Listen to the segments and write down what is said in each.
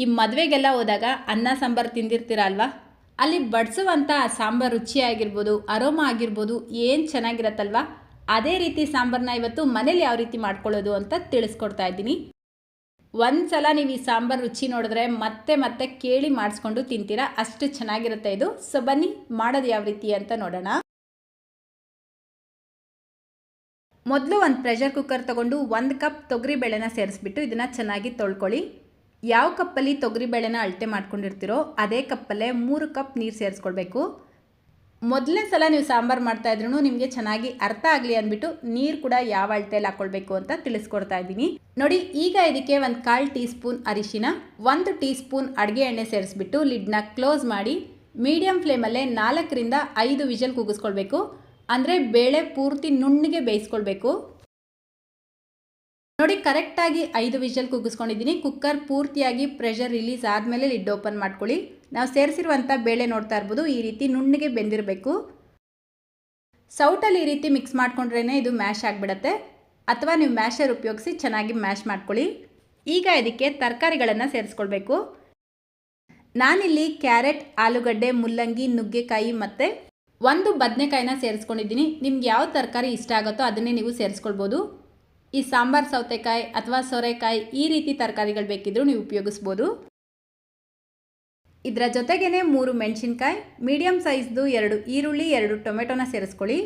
ಈ ಮದುವೆಗೆಲ್ಲ ಹೋದಾಗ ಅನ್ನ, ಸಾಂಬಾರು ತಿಂದಿರ್ತೀರ ಅಲ್ವಾ ಅಲ್ಲಿ ಬಡಿಸುವಂಥ ಸಾಂಬಾರು ರುಚಿಯಾಗಿರ್ಬೋದು, ಅರೋಮ ಆಗಿರ್ಬೋದು ಏನು ಚೆನ್ನಾಗಿರತ್ತಲ್ವಾ? ಅದೇ ರೀತಿ ಸಾಂಬಾರನ್ನ ಇವತ್ತು ಮನೇಲಿ ಯಾವ ರೀತಿ ಮಾಡ್ಕೊಳ್ಳೋದು ಅಂತ ತಿಳಿಸ್ಕೊಡ್ತಾ ಇದ್ದೀನಿ. ಒಂದು ಸಲ ನೀವು ಈ ಸಾಂಬಾರು ರುಚಿ ನೋಡಿದ್ರೆ ಮತ್ತೆ ಮತ್ತೆ ಕೇಳಿ ಮಾಡಿಸ್ಕೊಂಡು ತಿಂತೀರಾ? ಅಷ್ಟು ಚೆನ್ನಾಗಿರುತ್ತೆ ಇದು. ಸೊ ಬನ್ನಿ, ಮಾಡೋದು ಯಾವ ರೀತಿ ಅಂತ ನೋಡೋಣ. ಮೊದಲು ಒಂದು ಪ್ರೆಷರ್ ಕುಕ್ಕರ್ ತೊಗೊಂಡು ಒಂದು ಕಪ್ ತೊಗರಿ ಬೇಳೆನ ಸೇರಿಸ್ಬಿಟ್ಟು ಇದನ್ನು ಚೆನ್ನಾಗಿ ತೊಳ್ಕೊಳ್ಳಿ. ಯಾವ ಕಪ್ಪಲ್ಲಿ ತೊಗರಿಬೇಳೆನ ಅಳತೆ ಮಾಡ್ಕೊಂಡಿರ್ತೀರೋ ಅದೇ ಕಪ್ಪಲ್ಲೇ ಮೂರು ಕಪ್ ನೀರು ಸೇರಿಸ್ಕೊಳ್ಬೇಕು. ಮೊದಲನೇ ಸಲ ನೀವು ಸಾಂಬಾರು ಮಾಡ್ತಾ ಇದ್ರೂ ನಿಮಗೆ ಚೆನ್ನಾಗಿ ಅರ್ಥ ಆಗಲಿ ಅಂದ್ಬಿಟ್ಟು ನೀರು ಕೂಡ ಯಾವ ಅಳತೆಯಲ್ಲಿ ಹಾಕ್ಕೊಳ್ಬೇಕು ಅಂತ ತಿಳಿಸ್ಕೊಡ್ತಾ ಇದ್ದೀನಿ. ನೋಡಿ, ಈಗ ಇದಕ್ಕೆ ಒಂದು ಕಾಲು ಟೀ ಸ್ಪೂನ್ ಅರಿಶಿನ, ಒಂದು ಟೀ ಸ್ಪೂನ್ ಅಡುಗೆ ಎಣ್ಣೆ ಸೇರಿಸ್ಬಿಟ್ಟು ಲಿಡ್ನ ಕ್ಲೋಸ್ ಮಾಡಿ ಮೀಡಿಯಂ ಫ್ಲೇಮಲ್ಲೇ ನಾಲ್ಕರಿಂದ ಐದು ವಿಷಲ್ ಕೂಗಿಸ್ಕೊಳ್ಬೇಕು. ಅಂದರೆ ಬೇಳೆ ಪೂರ್ತಿ ನುಣ್ಣಗೆ ಬೇಯಿಸ್ಕೊಳ್ಬೇಕು. ನೋಡಿ ಕರೆಕ್ಟಾಗಿ ಐದು ವಿಷಲ್ ಕುಗ್ಗಿಸ್ಕೊಂಡಿದ್ದೀನಿ. ಕುಕ್ಕರ್ ಪೂರ್ತಿಯಾಗಿ ಪ್ರೆಷರ್ ರಿಲೀಸ್ ಆದಮೇಲೆ ಲಿಡ್ ಓಪನ್ ಮಾಡ್ಕೊಳ್ಳಿ. ನಾವು ಸೇರಿಸಿರುವಂಥ ಬೇಳೆ ನೋಡ್ತಾ ಇರ್ಬೋದು. ಈ ರೀತಿ ನುಣ್ಣಗೆ ಬೆಂದಿರಬೇಕು. ಸೌಟಲ್ಲಿ ಈ ರೀತಿ ಮಿಕ್ಸ್ ಮಾಡ್ಕೊಂಡ್ರೇ ಇದು ಮ್ಯಾಶ್ ಆಗಿಬಿಡತ್ತೆ. ಅಥವಾ ನೀವು ಮ್ಯಾಶರ್ ಉಪಯೋಗಿಸಿ ಚೆನ್ನಾಗಿ ಮ್ಯಾಶ್ ಮಾಡ್ಕೊಳ್ಳಿ. ಈಗ ಇದಕ್ಕೆ ತರಕಾರಿಗಳನ್ನು ಸೇರಿಸ್ಕೊಳ್ಬೇಕು. ನಾನಿಲ್ಲಿ ಕ್ಯಾರೆಟ್, ಆಲೂಗಡ್ಡೆ, ಮುಲ್ಲಂಗಿ, ನುಗ್ಗೆಕಾಯಿ ಮತ್ತು ಒಂದು ಬದನೆಕಾಯಿನ ಸೇರಿಸ್ಕೊಂಡಿದ್ದೀನಿ. ನಿಮ್ಗೆ ಯಾವ ತರಕಾರಿ ಇಷ್ಟ ಆಗುತ್ತೋ ಅದನ್ನೇ ನೀವು ಸೇರಿಸ್ಕೊಳ್ಬೋದು. ಈ ಸಾಂಬಾರು, ಸೌತೆಕಾಯಿ ಅಥವಾ ಸೋರೆಕಾಯಿ ಈ ರೀತಿ ತರಕಾರಿಗಳು ಬೇಕಿದ್ದರೂ ನೀವು ಉಪಯೋಗಿಸ್ಬೋದು. ಇದರ ಜೊತೆಗೇ ಮೂರು ಮೆಣಸಿನ್ಕಾಯಿ ಮೀಡಿಯಮ್ ಸೈಜ್ದು ಎರಡು ಈರುಳ್ಳಿ, ಎರಡು ಟೊಮೆಟೊನ ಸೇರಿಸ್ಕೊಳ್ಳಿ.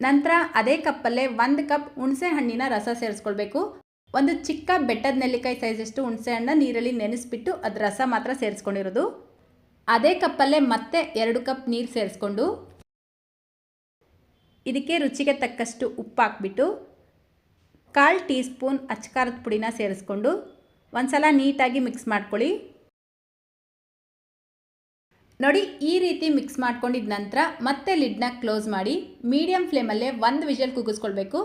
ನಂತರ ಅದೇ ಕಪ್ಪಲ್ಲೇ ಒಂದು ಕಪ್ ಹುಣಸೆ ಹಣ್ಣಿನ ರಸ ಸೇರಿಸ್ಕೊಳ್ಬೇಕು. ಒಂದು ಚಿಕ್ಕ ಬೆಟ್ಟದ ನೆಲ್ಲಿಕಾಯಿ ಸೈಜಷ್ಟು ಹುಣಸೆ ಹಣ್ಣ ನೀರಲ್ಲಿ ನೆನೆಸ್ಬಿಟ್ಟು ಅದು ರಸ ಮಾತ್ರ ಸೇರಿಸ್ಕೊಂಡಿರೋದು. ಅದೇ ಕಪ್ಪಲ್ಲೇ ಮತ್ತೆ ಎರಡು ಕಪ್ ನೀರು ಸೇರಿಸ್ಕೊಂಡು ಇದಕ್ಕೆ ರುಚಿಗೆ ತಕ್ಕಷ್ಟು ಉಪ್ಪು ಹಾಕ್ಬಿಟ್ಟು ಕಾಲು ಟೀ ಸ್ಪೂನ್ ಅಚ್ಕಾರದ ಪುಡಿನ ಸೇರಿಸ್ಕೊಂಡು ಒಂದು ಸಲ ನೀಟಾಗಿ ಮಿಕ್ಸ್ ಮಾಡ್ಕೊಳ್ಳಿ. ನೋಡಿ, ಈ ರೀತಿ ಮಿಕ್ಸ್ ಮಾಡ್ಕೊಂಡಿದ ನಂತರ ಮತ್ತೆ ಲಿಡ್ನ ಕ್ಲೋಸ್ ಮಾಡಿ ಮೀಡಿಯಂ ಫ್ಲೇಮಲ್ಲೇ ಒಂದು ವಿಷಲ್ ಕೂಗಿಸ್ಕೊಳ್ಬೇಕು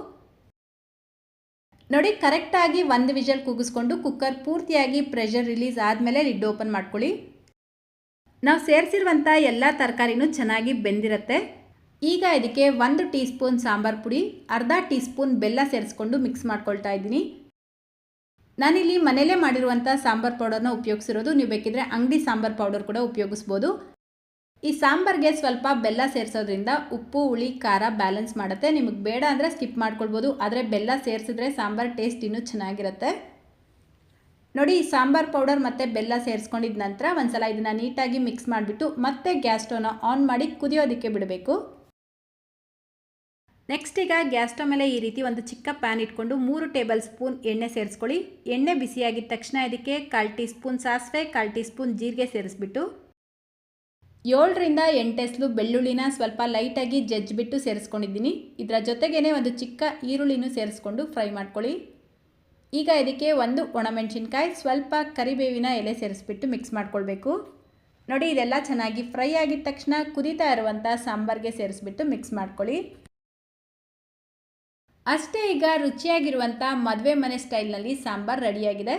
ನೋಡಿ, ಕರೆಕ್ಟಾಗಿ ಒಂದು ವಿಷಲ್ ಕೂಗಿಸ್ಕೊಂಡು ಕುಕ್ಕರ್ ಪೂರ್ತಿಯಾಗಿ ಪ್ರೆಷರ್ ರಿಲೀಸ್ ಆದಮೇಲೆ ಲಿಡ್ ಓಪನ್ ಮಾಡ್ಕೊಳ್ಳಿ. ನಾವು ಸೇರಿಸಿರುವಂಥ ಎಲ್ಲ ತರಕಾರಿನೂ ಚೆನ್ನಾಗಿ ಬೆಂದಿರುತ್ತೆ. ಈಗ ಇದಕ್ಕೆ ಒಂದು ಟೀ ಸ್ಪೂನ್ ಸಾಂಬಾರು ಪುಡಿ, ಅರ್ಧ ಟೀ ಸ್ಪೂನ್ ಬೆಲ್ಲ ಸೇರಿಸ್ಕೊಂಡು ಮಿಕ್ಸ್ ಮಾಡ್ಕೊಳ್ತಾ ಇದ್ದೀನಿ. ನಾನಿಲ್ಲಿ ಮನೇಲೇ ಮಾಡಿರುವಂಥ ಸಾಂಬಾರು ಪೌಡರ್ನ ಉಪಯೋಗಿಸಿರೋದು, ನೀವು ಬೇಕಿದ್ರೆ ಅಂಗಡಿ ಸಾಂಬಾರು ಪೌಡರ್ ಕೂಡ ಉಪಯೋಗಿಸ್ಬೋದು. ಈ ಸಾಂಬಾರ್ಗೆ ಸ್ವಲ್ಪ ಬೆಲ್ಲ ಸೇರಿಸೋದ್ರಿಂದ ಉಪ್ಪು, ಹುಳಿ, ಖಾರ ಬ್ಯಾಲೆನ್ಸ್ ಮಾಡುತ್ತೆ. ನಿಮಗೆ ಬೇಡ ಅಂದರೆ ಸ್ಕಿಪ್ ಮಾಡ್ಕೊಳ್ಬೋದು, ಆದರೆ ಬೆಲ್ಲ ಸೇರಿಸಿದ್ರೆ ಸಾಂಬಾರು ಟೇಸ್ಟ್ ಇನ್ನೂ ಚೆನ್ನಾಗಿರುತ್ತೆ. ನೋಡಿ, ಈ ಸಾಂಬಾರು ಪೌಡರ್ ಮತ್ತು ಬೆಲ್ಲ ಸೇರಿಸ್ಕೊಂಡಿದ ನಂತರ ಒಂದು ಸಲ ಇದನ್ನು ನೀಟಾಗಿ ಮಿಕ್ಸ್ ಮಾಡಿಬಿಟ್ಟು ಮತ್ತೆ ಗ್ಯಾಸ್ ಸ್ಟವ್ನ ಆನ್ ಮಾಡಿ ಕುದಿಯೋದಕ್ಕೆ ಬಿಡಬೇಕು. ನೆಕ್ಸ್ಟ್ ಈಗ ಗ್ಯಾಸ್ ಸ್ಟವ್ ಮೇಲೆ ಈ ರೀತಿ ಒಂದು ಚಿಕ್ಕ ಪ್ಯಾನ್ ಇಟ್ಕೊಂಡು ಮೂರು ಟೇಬಲ್ ಸ್ಪೂನ್ ಎಣ್ಣೆ ಸೇರಿಸ್ಕೊಳ್ಳಿ. ಎಣ್ಣೆ ಬಿಸಿಯಾಗಿದ್ದ ತಕ್ಷಣ ಇದಕ್ಕೆ ಕಾಲು ಟೀ ಸ್ಪೂನ್ ಸಾಸಿವೆ, ಕಾಲು ಟೀ ಸ್ಪೂನ್ ಜೀರಿಗೆ ಸೇರಿಸ್ಬಿಟ್ಟು ಏಳರಿಂದ ಎಂಟೆಸ್ಲು ಬೆಳ್ಳುಳ್ಳಿನ ಸ್ವಲ್ಪ ಲೈಟಾಗಿ ಜಜ್ಜಿಬಿಟ್ಟು ಸೇರಿಸ್ಕೊಂಡಿದ್ದೀನಿ. ಇದರ ಜೊತೆಗೇ ಒಂದು ಚಿಕ್ಕ ಈರುಳ್ಳಿನೂ ಸೇರಿಸ್ಕೊಂಡು ಫ್ರೈ ಮಾಡ್ಕೊಳ್ಳಿ. ಈಗ ಇದಕ್ಕೆ ಒಂದು ಒಣಮೆಣಸಿನ್ಕಾಯಿ, ಸ್ವಲ್ಪ ಕರಿಬೇವಿನ ಎಲೆ ಸೇರಿಸ್ಬಿಟ್ಟು ಮಿಕ್ಸ್ ಮಾಡ್ಕೊಳ್ಬೇಕು. ನೋಡಿ ಇದೆಲ್ಲ ಚೆನ್ನಾಗಿ ಫ್ರೈ ಆಗಿದ ತಕ್ಷಣ ಕುದೀತಾ ಇರುವಂಥ ಸಾಂಬಾರಿಗೆ ಸೇರಿಸ್ಬಿಟ್ಟು ಮಿಕ್ಸ್ ಮಾಡ್ಕೊಳ್ಳಿ. ಅಷ್ಟೇ ಈಗ ರುಚಿಯಾಗಿರುವಂಥ ಮದುವೆ ಮನೆ ಸ್ಟೈಲ್ನಲ್ಲಿ ಸಾಂಬಾರು ರೆಡಿಯಾಗಿದೆ.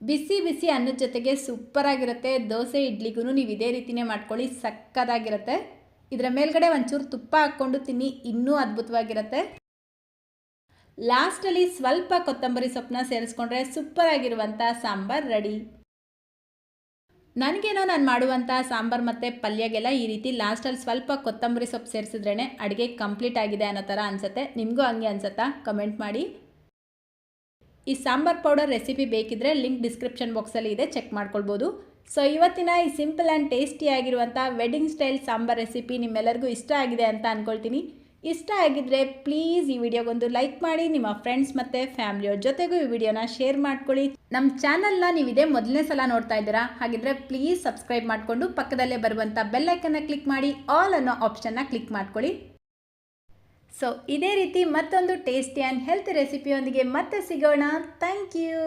ಬಿಸಿ ಬಿಸಿ ಅನ್ನದ ಜೊತೆಗೆ ಸೂಪರಾಗಿರುತ್ತೆ. ದೋಸೆ ಇಡ್ಲಿಗೂ ನೀವು ಇದೇ ರೀತಿಯೇ ಮಾಡ್ಕೊಳ್ಳಿ, ಸಕ್ಕದಾಗಿರುತ್ತೆ. ಇದರ ಮೇಲ್ಗಡೆ ಒಂಚೂರು ತುಪ್ಪ ಹಾಕ್ಕೊಂಡು ತಿನ್ನಿ, ಇನ್ನೂ ಅದ್ಭುತವಾಗಿರುತ್ತೆ. ಲಾಸ್ಟಲ್ಲಿ ಸ್ವಲ್ಪ ಕೊತ್ತಂಬರಿ ಸೊಪ್ಪನ್ನ ಸೇರಿಸ್ಕೊಂಡ್ರೆ ಸೂಪರ್ ಆಗಿರುವಂಥ ಸಾಂಬಾರು ರೆಡಿ. ನನಗೇನೋ ನಾನು ಮಾಡುವಂಥ ಸಾಂಬಾರು ಮತ್ತು ಪಲ್ಯಗೆಲ್ಲ ಈ ರೀತಿ ಲಾಸ್ಟಲ್ಲಿ ಸ್ವಲ್ಪ ಕೊತ್ತಂಬರಿ ಸೊಪ್ಪು ಸೇರಿಸಿದ್ರೇ ಅಡುಗೆ ಕಂಪ್ಲೀಟ್ ಆಗಿದೆ ಅನ್ನೋ ಥರ ಅನಿಸುತ್ತೆ. ನಿಮಗೂ ಹಂಗೆ ಅನ್ಸತ್ತಾ? ಕಮೆಂಟ್ ಮಾಡಿ. ಈ ಸಾಂಬಾರ್ ಪೌಡರ್ ರೆಸಿಪಿ ಬೇಕಿದ್ರೆ ಲಿಂಕ್ ಡಿಸ್ಕ್ರಿಪ್ಷನ್ ಬಾಕ್ಸಲ್ಲಿ ಇದೆ ಚೆಕ್ ಮಾಡ್ಕೊಳ್ಬೋದು. ಸೊ ಇವತ್ತಿನ ಈ ಸಿಂಪಲ್ ಆ್ಯಂಡ್ ಟೇಸ್ಟಿ ಆಗಿರುವಂಥ ವೆಡ್ಡಿಂಗ್ ಸ್ಟೈಲ್ ಸಾಂಬಾರ್ ರೆಸಿಪಿ ನಿಮ್ಮೆಲ್ಲರಿಗೂ ಇಷ್ಟ ಆಗಿದೆ ಅಂತ ಅಂದ್ಕೊಳ್ತೀನಿ ಇಷ್ಟ ಆಗಿದ್ದರೆ ಪ್ಲೀಸ್ ಈ ವಿಡಿಯೋಗೊಂದು ಲೈಕ್ ಮಾಡಿ, ನಿಮ್ಮ ಫ್ರೆಂಡ್ಸ್ ಮತ್ತು ಫ್ಯಾಮಿಲಿಯವ್ರ ಜೊತೆಗೂ ಈ ವಿಡಿಯೋನ ಶೇರ್ ಮಾಡ್ಕೊಳ್ಳಿ. ನಮ್ಮ ಚಾನಲ್ನ ನೀವು ಇದೇ ಮೊದಲನೇ ಸಲ ನೋಡ್ತಾ ಇದ್ದೀರಾ? ಹಾಗಿದ್ರೆ ಪ್ಲೀಸ್ ಸಬ್ಸ್ಕ್ರೈಬ್ ಮಾಡಿಕೊಂಡು ಪಕ್ಕದಲ್ಲೇ ಬರುವಂಥ ಬೆಲ್ಲೈಕನ್ನ ಕ್ಲಿಕ್ ಮಾಡಿ ಆಲ್ ಅನ್ನೋ ಆಪ್ಷನ್ನ ಕ್ಲಿಕ್ ಮಾಡ್ಕೊಳ್ಳಿ. ಸೊ ಇದೇ ರೀತಿ ಮತ್ತೊಂದು ಟೇಸ್ಟಿ ಆ್ಯಂಡ್ ಹೆಲ್ತ್ ರೆಸಿಪಿಯೊಂದಿಗೆ ಮತ್ತೆ ಸಿಗೋಣ. Thank you